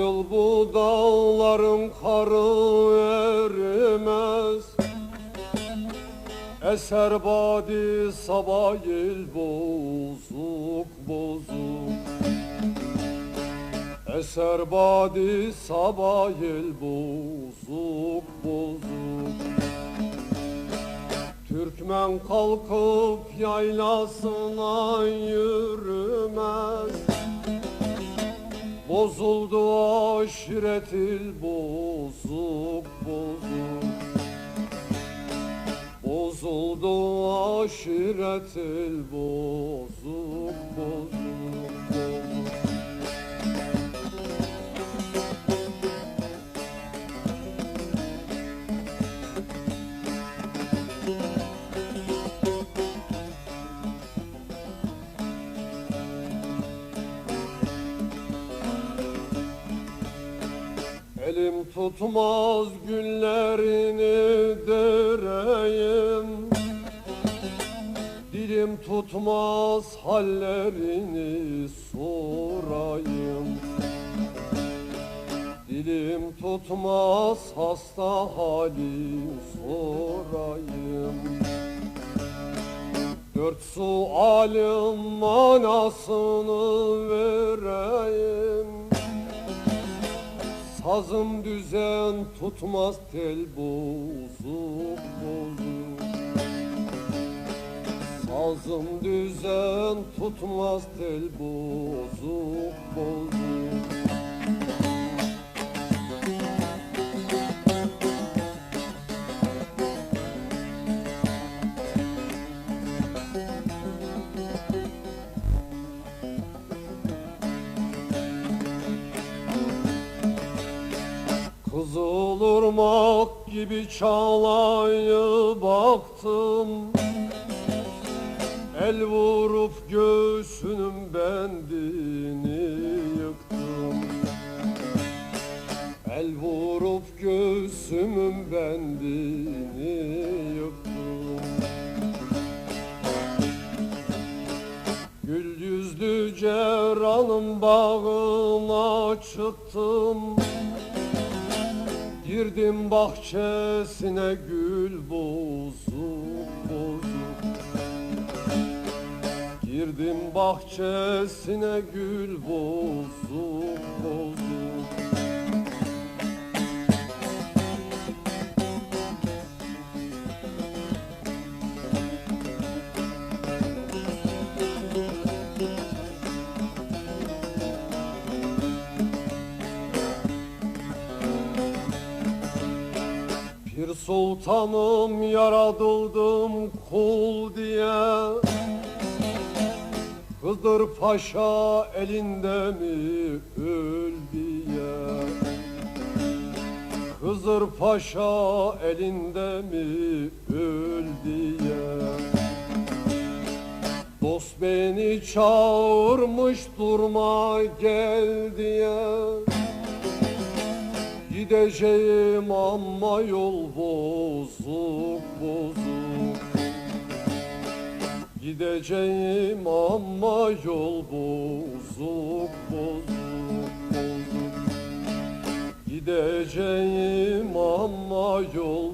bu dağların karı erimez. Eser badi sabayil bozuk bozuk. Eser badi sabayil bozuk bozuk. Türkmen kalkıp yaylasına yürümez Bozuldu aşiretil bozuk bozuk. Bozuldu aşiretil bozuk Elim tutmaz günlerini dereyim. Dilim tutmaz hallerini sorayım. Dilim tutmaz hasta hali sorayım. Dört sualım manasını vereyim Sazım düzen tutmaz tel bozuk bozuk. Sazım düzen tutmaz tel bozuk bozuk Kızılırmak gibi çağlayı baktım. El vurup göğsünün bendini yıktım. El vurup göğsümün bendini yıktım. Gül yüzlü ceranın bağına çıktım Girdim bahçesine gül bozuk bozuk. Girdim bahçesine gül bozuk bozuk Pir sultanım yaratıldım kul diye. Hızır Paşa elinde mi öl diye. Hızır Paşa elinde mi öl diye. Dost beni çağırmış durma gel diye Gideceğim ama yol bozuk bozuk. Gideceğim ama yol bozuk bozuk bozuk. Gideceğim ama yol